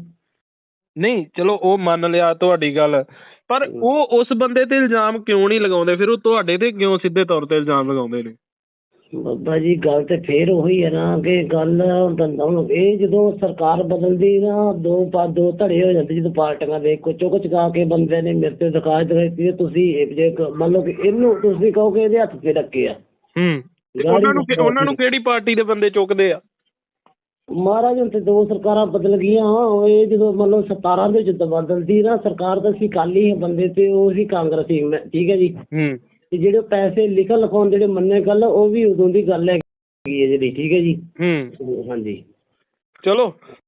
ਨਹੀਂ ਚਲੋ ਉਹ ਮੰਨ ਲਿਆ ਤੁਹਾਡੀ ਗੱਲ ਪਰ ਉਹ ਉਸ ਬੰਦੇ ਤੇ ਇਲਜ਼ਾਮ ਕਿਉਂ ਨਹੀਂ ਲਗਾਉਂਦੇ? ਫਿਰ ਉਹ ਤੁਹਾਡੇ ਤੇ ਕਿਉਂ ਸਿੱਧੇ ਤੌਰ ਤੇ ਇਲਜ਼ਾਮ ਲਗਾਉਂਦੇ ਨੇ? ਬਾਬਾ ਜੀ ਗੱਲ ਤੇ ਫੇਰ ਉਹੀ ਹੈ ਨਾ ਕਿ ਗੱਲ ਹੁਣ ਇਹ ਜਦੋਂ ਸਰਕਾਰ ਬਦਲਦੀ ਨਾ ਦੋ ਪਾ ਦੋ ਧੜੇ ਹੋ ਜਾਂਦੇ ਜਦੋਂ ਪਾਰਟੀਆਂ ਦੇ ਕੁਚੋ ਕੁਚ ਗਾ ਕੇ ਬੰਦੇ ਨੇ ਮੇਰੇ ਤੇ ਦਿਖਾ ਦਿੱਤੀ ਤੁਸੀਂ ਇਹ ਜੇ ਕ- ਮੰਨ ਲਓ ਕਿ ਇਹਨੂੰ ਤੁਸੀਂ ਕਹੋਗੇ ਇਹਦੇ ਹੱਥ ਤੇ ਰੱਖੇ ਆ। ਹੂੰ ਤੇ ਉਹਨਾਂ ਨੂੰ ਕਿ- ਉਹਨਾਂ ਨੂੰ ਕਿਹੜੀ ਪਾਰਟੀ ਦੇ ਬੰਦੇ ਚੁੱਕਦੇ ਆ? ਮਹਾਰਾਜ ਹੁਣ ਤੇ ਦੋ ਸਰਕਾਰਾਂ ਬਦਲ ਗਈਆਂ ਉਹ ਇਹ ਜਦੋਂ ਮੰਨ ਲਓ 17 ਦੇ ਜਦੋਂ ਬਦਲਦੀ ਨਾ ਸਰਕਾਰ ਤਾਂ ਅਸੀਂ ਕਾਲੀ ਬੰਦੇ ਤੇ ਉਹ ਸੀ ਕਾਂਗਰਸੀ ਮੈਂ- ਠੀਕ ਹੈ ਜੀ। ਹੂੰ। ਤੇ ਜਿਹੜੇ ਪੈਸੇ ਲਿਖਣ ਲਿਖਾਉਣ ਜਿਹੜੇ ਮੰਨੇ ਗੱਲ ਉਹ ਵੀ ਉਦੋਂ ਦੀ ਗੱਲ ਹੈਗੀ ਹੈ ਜਿਹੜੀ ਠੀਕ ਹੈ ਜੀ? ਹੂੰ। ਹਾਂਜੀ। ਚਲੋ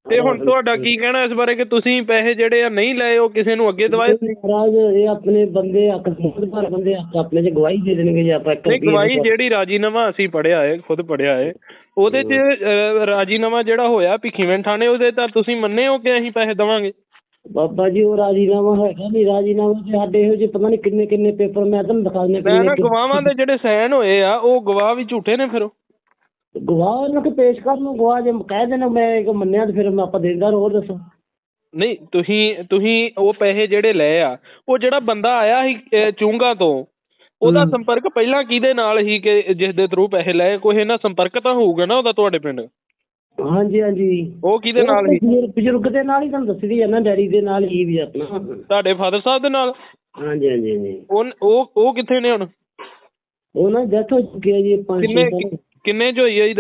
ਤੇ ਹੁਣ ਤੁਹਾਡਾ ਕੀ ਕਹਿਣਾ ਇਸ ਬਾਰੇ ਕਿ ਤੁਸੀਂ ਪੈਸੇ ਜਿਹੜੇ ਆ ਨਹੀਂ ਲਏ ਉਹ ਕਿਸੇ ਨੂੰ ਅੱਗੇ ਦਵਾਏ? ਮਹਾਰਾਜ ਇਹ ਆਪਣੇ ਬੰਦੇ ਹੱਕ ਪਰ ਬੰਦੇ ਆਪਣੇ ਚ ਗਵਾਹੀ ਦੇ ਦੇਣਗੇ ਜੇ ਆਪਾਂ ਇੱਕ ਨਹੀਂ ਗਵਾਹੀ ਜਿਹੜੀ ਰਾਜੀਨਾਮਾ ਅਸੀਂ ਪੜਿਆ ਹੈ ਖੁਦ ਪੜਿਆ ਹੈ ਉਹਦੇ 'ਚ ਰਾਜੀਨਾਮਾ ਜਿਹੜਾ ਹੋਇਆ ਭਿੱਖੀਵਿੰਡ ਥਾਣੇ ਉਹਦੇ ਤਾਂ ਤੁਸੀਂ ਮੰਨੇ ਹੋ ਕਿ ਅਸੀਂ ਪੈਸੇ ਦੇਵਾਂਗੇ? ਬਾਬਾ ਜੀ ਉਹ ਰਾਜੀਨਾਮਾ ਹੈਗਾ ਨਹੀਂ ਰਾਜੀਨਾਮਾ ਤੇ ਸਾਡੇ ਇਹੋ ਜਿਹੇ ਪਤਾ ਨਹੀਂ ਕਿੰਨੇ ਕਿੰਨੇ ਪੇਪਰ ਮੈਂ ਤੁਹਾਨੂੰ ਦਿਖਾ ਦਿੰਦਾ ਮੈਂ ਨਾ ਗਵਾਹਾਂ ਦੇ ਜਿਹੜੇ ਸਾਈਨ ਹੋਏ ਆ ਉਹ ਗਵਾਹ ਵੀ ਝੂਠੇ ਨੇ ਫਿਰ ਉਹ। ਗਵਾਹ ਨੂੰ ਕਿ ਪੇਸ਼ ਕਰ ਨੂੰ ਗਵਾਹ ਜੇ ਕਹਿ ਦੇਣਾ ਮੈਂ ਇੱਕ ਮੰਨਿਆ ਤੇ ਫਿਰ ਮੈਂ ਆਪਾਂ ਦੇਂਦਾ ਹੋਰ ਦੱਸੋ। ਨਹੀਂ ਤੁਸੀਂ ਤੁਸੀਂ ਉਹ ਪੈਸੇ ਜਿਹੜੇ ਲਏ ਆ ਉਹ ਜਿਹੜਾ ਬੰਦਾ ਆਇਆ ਸੀ ਚੂੰਗਾ ਤੋਂ ਉਹਦਾ ਸੰਪਰਕ ਪਹਿਲਾਂ ਕਿਹਦੇ ਨਾਲ ਸੀ ਕਿ ਜਿਸ ਦੇ ਥਰੂ ਪੈਸੇ ਲਏ ਕੋਈ ਇਹਨਾਂ ਸੰਪਰਕ ਤਾਂ ਹੋਊਗਾ ਨਾ ਉਹਦਾ ਤੁਹਾਡੇ ਪਿੰਡ? ਹਾਂਜੀ ਹਾਂਜੀ। ਉਹ ਕਿਹਦੇ ਨਾਲ ਸੀ? ਬਜ਼ੁਰਗ- ਬਜ਼ੁਰਗ ਦੇ ਨਾਲ ਹੀ ਤੁਹਾਨੂੰ ਦੱਸਦੀ ਹੈ ਨਾ ਡੈਡੀ ਦੇ ਨਾਲ ਹੀ ਵੀ ਆਪਣਾ। ਤੁਹਾਡੇ ਫਾਦਰ ਸਾਹਿਬ ਦੇ ਨਾਲ? ਹਾਂਜੀ ਹਾਂਜੀ ਹਾਂਜੀ। ਉਹ ਉਹ ਉਹ ਕਿੱਥੇ ਨੇ ਹੁਣ? ਉਹ ਨਾ ਡੈਥ ਹੋ ਚੁੱਕੀ ਹੈ ਜੀ ਪੰਜ ਕਿੰਨੇ ਛੇ ਸਾਲ ਕਿੰਨੇ ਚ ਹੋਈ ਹੈ ਜੀ